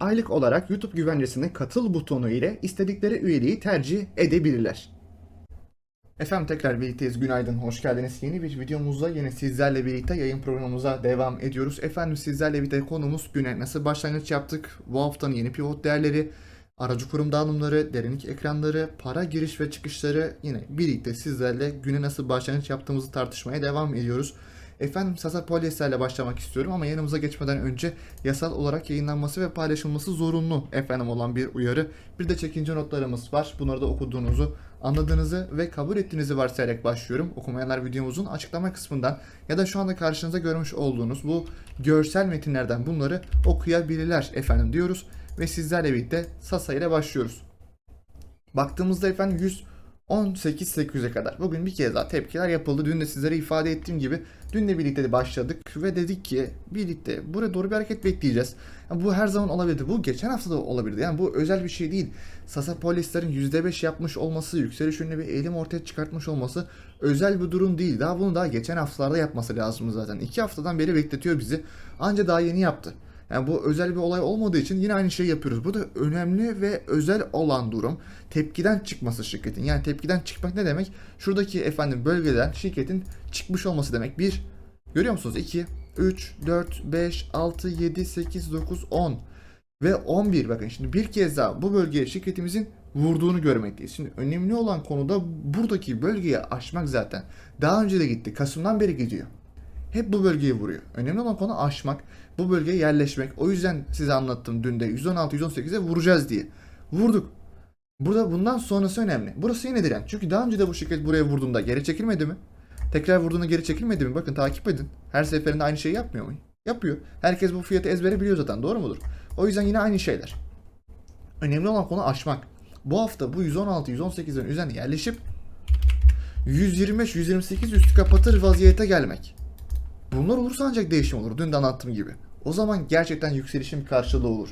aylık olarak YouTube güvencesinin katıl butonu ile istedikleri üyeliği tercih edebilirler. Efendim tekrar birlikteyiz. Günaydın, hoş geldiniz. Yeni bir videomuzda yine sizlerle birlikte yayın programımıza devam ediyoruz. Efendim sizlerle birlikte konumuz güne nasıl başlangıç yaptık, bu haftanın yeni pivot değerleri, aracı kurum dağılımları, derinlik ekranları, para giriş ve çıkışları yine birlikte sizlerle güne nasıl başlangıç yaptığımızı tartışmaya devam ediyoruz. Efendim Sasa Polyester ile başlamak istiyorum ama yanımıza geçmeden önce yasal olarak yayınlanması ve paylaşılması zorunlu efendim olan bir uyarı. Bir de çekince notlarımız var. Bunları da okuduğunuzu, anladığınızı ve kabul ettiğinizi varsayarak başlıyorum. Okumayanlar videomuzun açıklama kısmından ya da şu anda karşınıza görmüş olduğunuz bu görsel metinlerden bunları okuyabilirler efendim diyoruz. Ve sizlerle birlikte Sasa ile başlıyoruz. Baktığımızda efendim 100 18.800'e kadar. Bugün bir kez daha tepkiler yapıldı. Dün de sizlere ifade ettiğim gibi dünle birlikte de başladık ve dedik ki birlikte buraya doğru bir hareket bekleyeceğiz. Yani bu her zaman olabilirdi. Bu geçen hafta da olabilirdi. Yani bu özel bir şey değil. Sasa Polisler'in %5 yapmış olması, yükseliş yönlü bir eğilim ortaya çıkartmış olması özel bir durum değil. Daha bunu daha geçen haftalarda yapması lazım zaten. İki haftadan beri bekletiyor bizi. Anca daha yeni yaptı. Yani bu özel bir olay olmadığı için yine aynı şeyi yapıyoruz. Bu da önemli ve özel olan durum tepkiden çıkması şirketin. Yani tepkiden çıkmak ne demek? Şuradaki efendim bölgeden şirketin çıkmış olması demek. 1 görüyor musunuz? 2 3 4 5 6 7 8 9 10 ve 11 bakın şimdi bir kez daha bu bölgeye şirketimizin vurduğunu görmekteyiz. Şimdi önemli olan konuda buradaki bölgeyi aşmak zaten. Daha önce de gitti. Kasım'dan beri gidiyor. Hep bu bölgeyi vuruyor. Önemli olan konu aşmak, bu bölgeye yerleşmek. O yüzden size anlattım dün de 116-118'e vuracağız diye. Vurduk. Burada bundan sonrası önemli. Burası yine direnç. Çünkü daha önce de bu şirket buraya vurduğunda geri çekilmedi mi? Tekrar vurduğunda geri çekilmedi mi? Bakın takip edin. Her seferinde aynı şeyi yapmıyor mu? Yapıyor. Herkes bu fiyatı ezbere biliyor zaten. Doğru mudur? O yüzden yine aynı şeyler. Önemli olan konu aşmak. Bu hafta bu 116-118'lerin üzerine yerleşip 125-128 üstü kapatır vaziyete gelmek. Bunlar olursa ancak değişim olur. Dün de anlattığım gibi. O zaman gerçekten yükselişin karşılığı olur.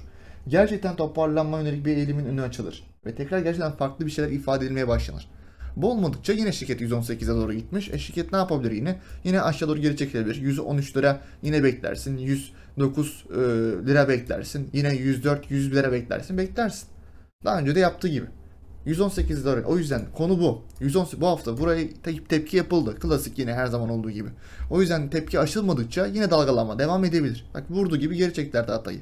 Gerçekten toparlanma yönelik bir eğilimin önü açılır. Ve tekrar gerçekten farklı bir şeyler ifade edilmeye başlanır. Bu olmadıkça yine şirket 118'e doğru gitmiş. E şirket ne yapabilir yine? Yine aşağı doğru geri çekilebilir. 113 lira yine beklersin. 109 e, lira beklersin. Yine 104 100 lira beklersin. Beklersin. Daha önce de yaptığı gibi. 118 lira. O yüzden konu bu. 110 bu hafta buraya te- tepki yapıldı. Klasik yine her zaman olduğu gibi. O yüzden tepki aşılmadıkça yine dalgalanma devam edebilir. Bak vurduğu gibi geri çektiler tahtayı.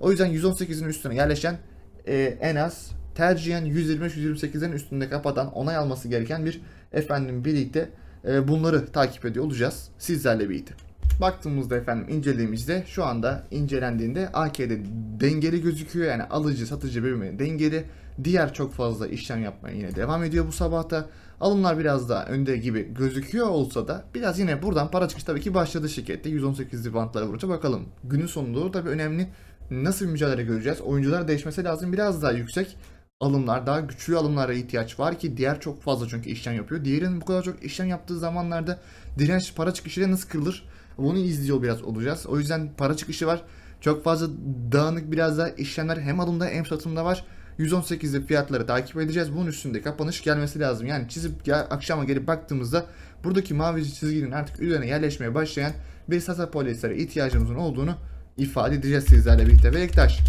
O yüzden 118'in üstüne yerleşen e, en az tercihen 125-128'lerin üstünde kapatan onay alması gereken bir efendim birlikte e, bunları takip ediyor olacağız sizlerle birlikte. Baktığımızda efendim incelediğimizde şu anda incelendiğinde AK'de dengeli gözüküyor yani alıcı satıcı birbirine dengeli Diğer çok fazla işlem yapmaya yine devam ediyor bu sabahta. Alımlar biraz daha önde gibi gözüküyor olsa da biraz yine buradan para çıkış tabii ki başladı şirkette. 118'li bantlara vurunca bakalım. Günün sonunda tabii önemli nasıl bir mücadele göreceğiz. Oyuncular değişmesi lazım biraz daha yüksek alımlar, daha güçlü alımlara ihtiyaç var ki diğer çok fazla çünkü işlem yapıyor. Diğerinin bu kadar çok işlem yaptığı zamanlarda direnç para çıkışıyla nasıl kırılır? Bunu izliyor biraz olacağız. O yüzden para çıkışı var. Çok fazla dağınık biraz daha işlemler hem alımda hem satımda var. 118'de fiyatları takip edeceğiz. Bunun üstünde kapanış gelmesi lazım. Yani çizip gel, akşama gelip baktığımızda buradaki mavi çizginin artık üzerine yerleşmeye başlayan bir sasa polislere ihtiyacımızın olduğunu ifade edeceğiz sizlerle birlikte. Bektaş.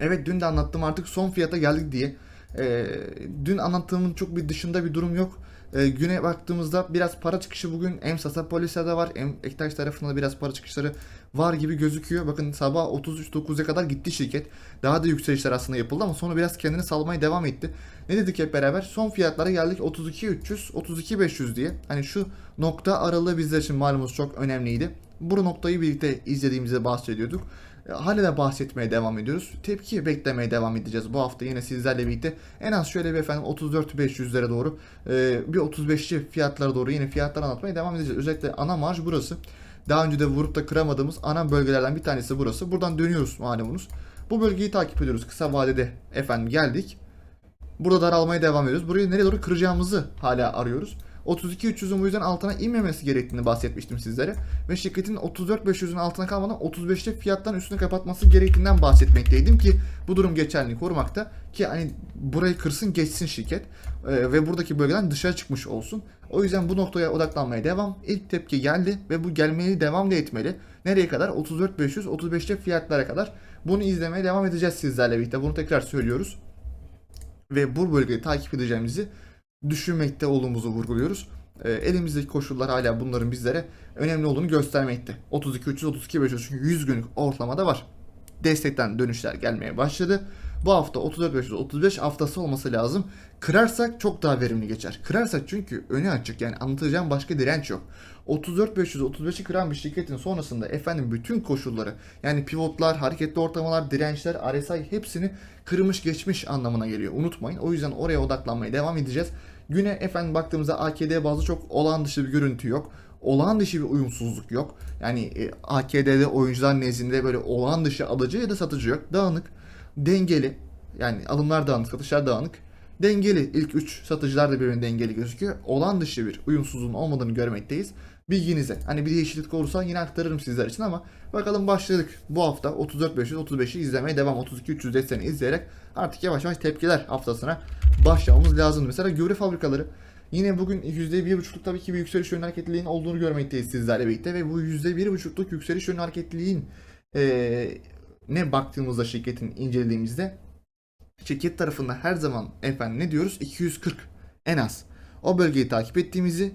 Evet dün de anlattım artık son fiyata geldik diye. Ee, dün anlattığımın çok bir dışında bir durum yok. Ee, güne baktığımızda biraz para çıkışı bugün hem Sasa Polisa'da var hem Ektaş tarafında da biraz para çıkışları var gibi gözüküyor. Bakın sabah 33.9'a kadar gitti şirket. Daha da yükselişler aslında yapıldı ama sonra biraz kendini salmaya devam etti. Ne dedik hep beraber? Son fiyatlara geldik 32.300, 32.500 diye. Hani şu nokta aralığı bizler için malumunuz çok önemliydi. Bu noktayı birlikte izlediğimizde bahsediyorduk. E, Hala da bahsetmeye devam ediyoruz. Tepki beklemeye devam edeceğiz. Bu hafta yine sizlerle birlikte en az şöyle bir efendim 34-500'lere doğru e, bir 35'li fiyatlara doğru yine fiyatlar anlatmaya devam edeceğiz. Özellikle ana marj burası. Daha önce de vurup da kıramadığımız ana bölgelerden bir tanesi burası. Buradan dönüyoruz malumunuz. Bu bölgeyi takip ediyoruz. Kısa vadede efendim geldik. Burada daralmaya devam ediyoruz. Burayı nereye doğru kıracağımızı hala arıyoruz. 32-300'ün bu yüzden altına inmemesi gerektiğini bahsetmiştim sizlere. Ve şirketin 34-500'ün altına kalmadan 35'te fiyattan üstünü kapatması gerektiğinden bahsetmekteydim ki bu durum geçerliliğini korumakta. Ki hani burayı kırsın geçsin şirket Ee, ve buradaki bölgeden dışarı çıkmış olsun. O yüzden bu noktaya odaklanmaya devam. İlk tepki geldi ve bu gelmeli devam da etmeli. Nereye kadar? 34-500, 35'te fiyatlara kadar. Bunu izlemeye devam edeceğiz sizlerle birlikte. Bunu tekrar söylüyoruz ve bu bölgeyi takip edeceğimizi düşünmekte olduğumuzu vurguluyoruz. E, elimizdeki koşullar hala bunların bizlere önemli olduğunu göstermekte. 32 300 32 500 çünkü 100 günlük ortalamada var. Destekten dönüşler gelmeye başladı. Bu hafta 34 500 35 haftası olması lazım. Kırarsak çok daha verimli geçer. Kırarsak çünkü önü açık yani anlatacağım başka direnç yok. 34 500 35'i kıran bir şirketin sonrasında efendim bütün koşulları yani pivotlar, hareketli ortalamalar, dirençler, RSI hepsini kırmış geçmiş anlamına geliyor. Unutmayın. O yüzden oraya odaklanmaya devam edeceğiz. Güne efendim baktığımızda AKD bazı çok olağan dışı bir görüntü yok. Olağan dışı bir uyumsuzluk yok. Yani e, AKD'de oyuncular nezdinde böyle olağan dışı alıcı ya da satıcı yok. Dağınık, dengeli. Yani alımlar dağınık, satışlar dağınık. Dengeli. ilk 3 satıcılar da birbirine dengeli gözüküyor. Olağan dışı bir uyumsuzluğun olmadığını görmekteyiz. Bilginize. Hani bir değişiklik olursa yine aktarırım sizler için ama bakalım başladık. Bu hafta 34-500-35'i izlemeye devam. 32-300 desteğini izleyerek artık yavaş yavaş tepkiler haftasına başlamamız lazım. Mesela gübre fabrikaları Yine bugün %1,5'luk tabii ki bir yükseliş yönlü hareketliliğin olduğunu görmekteyiz sizlerle birlikte ve bu %1,5'luk yükseliş yönlü hareketliliğin eee, ne baktığımızda şirketin incelediğimizde şirket tarafında her zaman efendim ne diyoruz 240 en az. O bölgeyi takip ettiğimizi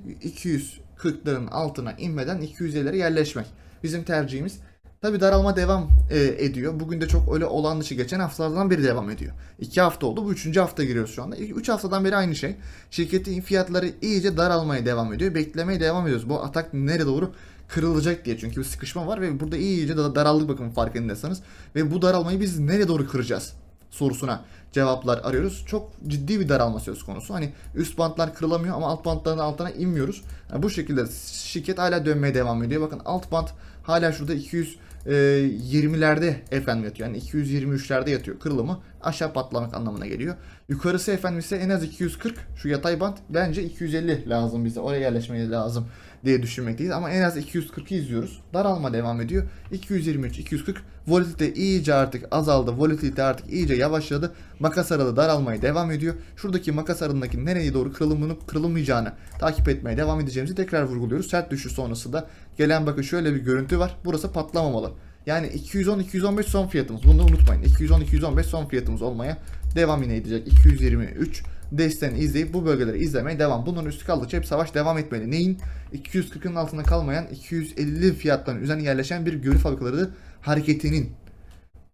240'ların altına inmeden 250'lere yerleşmek. Bizim tercihimiz. Tabi daralma devam e, ediyor. Bugün de çok öyle olan dışı geçen haftalardan beri devam ediyor. 2 hafta oldu. Bu 3. hafta giriyoruz şu anda. 3 haftadan beri aynı şey. Şirketin fiyatları iyice daralmaya devam ediyor. Beklemeye devam ediyoruz. Bu atak nereye doğru kırılacak diye. Çünkü bir sıkışma var ve burada iyice da daraldık bakın farkındaysanız. Ve bu daralmayı biz nereye doğru kıracağız? sorusuna cevaplar arıyoruz. Çok ciddi bir daralma söz konusu. Hani üst bantlar kırılamıyor ama alt bantların altına inmiyoruz. Yani bu şekilde şirket hala dönmeye devam ediyor. Bakın alt bant hala şurada 220'lerde efendim yatıyor. Yani 223'lerde yatıyor. Kırılımı aşağı patlamak anlamına geliyor. Yukarısı efendim ise en az 240. Şu yatay bant bence 250 lazım bize. Oraya yerleşmeye lazım diye düşünmekteyiz. Ama en az 240'ı izliyoruz. Daralma devam ediyor. 223, 240. Volatilite iyice artık azaldı. Volatilite artık iyice yavaşladı. Makas aralığı daralmaya devam ediyor. Şuradaki makas aralığındaki nereye doğru kırılımını kırılmayacağını takip etmeye devam edeceğimizi tekrar vurguluyoruz. Sert düşüş sonrası da gelen bakın şöyle bir görüntü var. Burası patlamamalı. Yani 210-215 son fiyatımız. Bunu unutmayın. 210-215 son fiyatımız olmaya devam yine edecek. 223 desteğini izleyip bu bölgeleri izlemeye devam. Bunların üstü kaldıkça hep savaş devam etmeli. Neyin? 240'ın altında kalmayan 250 fiyatların üzerine yerleşen bir görü fabrikaları hareketinin.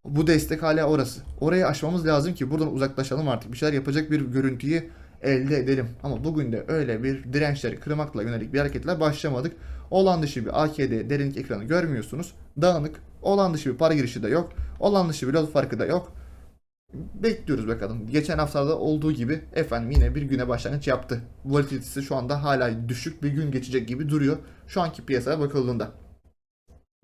Bu destek hala orası. Orayı aşmamız lazım ki buradan uzaklaşalım artık. Bir şeyler yapacak bir görüntüyü elde edelim. Ama bugün de öyle bir dirençleri kırmakla yönelik bir hareketler başlamadık. Olan dışı bir AKD derinlik ekranı görmüyorsunuz. Dağınık. Olan dışı bir para girişi de yok. Olan dışı bir lot farkı da yok. Bekliyoruz bakalım. Geçen haftada olduğu gibi efendim yine bir güne başlangıç yaptı. Volatilitesi şu anda hala düşük bir gün geçecek gibi duruyor. Şu anki piyasaya bakıldığında.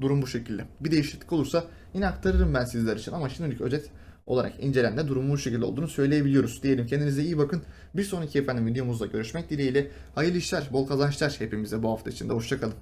Durum bu şekilde. Bir değişiklik olursa yine aktarırım ben sizler için ama şimdilik özet olarak incelemde durumun bu şekilde olduğunu söyleyebiliyoruz. Diyelim kendinize iyi bakın. Bir sonraki efendim videomuzda görüşmek dileğiyle. Hayırlı işler, bol kazançlar hepimize bu hafta içinde. Hoşçakalın.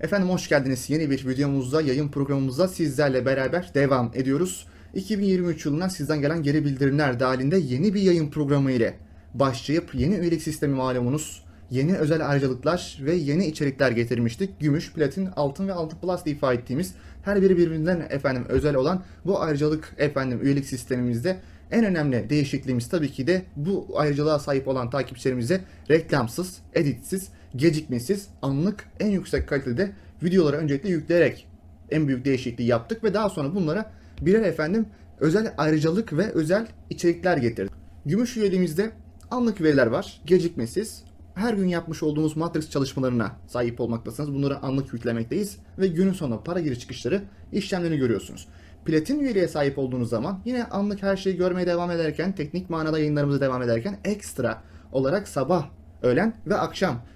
Efendim hoş geldiniz. Yeni bir videomuzda, yayın programımızda sizlerle beraber devam ediyoruz. 2023 yılından sizden gelen geri bildirimler dahilinde yeni bir yayın programı ile başlayıp yeni üyelik sistemi malumunuz, yeni özel ayrıcalıklar ve yeni içerikler getirmiştik. Gümüş, platin, altın ve altın plus diye ettiğimiz her biri birbirinden efendim özel olan bu ayrıcalık efendim üyelik sistemimizde en önemli değişikliğimiz tabii ki de bu ayrıcalığa sahip olan takipçilerimize reklamsız, editsiz, gecikmesiz, anlık, en yüksek kalitede videoları öncelikle yükleyerek en büyük değişikliği yaptık ve daha sonra bunlara birer efendim özel ayrıcalık ve özel içerikler getirdik. Gümüş üyeliğimizde anlık veriler var, gecikmesiz. Her gün yapmış olduğumuz Matrix çalışmalarına sahip olmaktasınız. Bunları anlık yüklemekteyiz ve günün sonunda para giriş çıkışları işlemlerini görüyorsunuz. Platin üyeliğe sahip olduğunuz zaman yine anlık her şeyi görmeye devam ederken, teknik manada yayınlarımıza devam ederken ekstra olarak sabah, öğlen ve akşam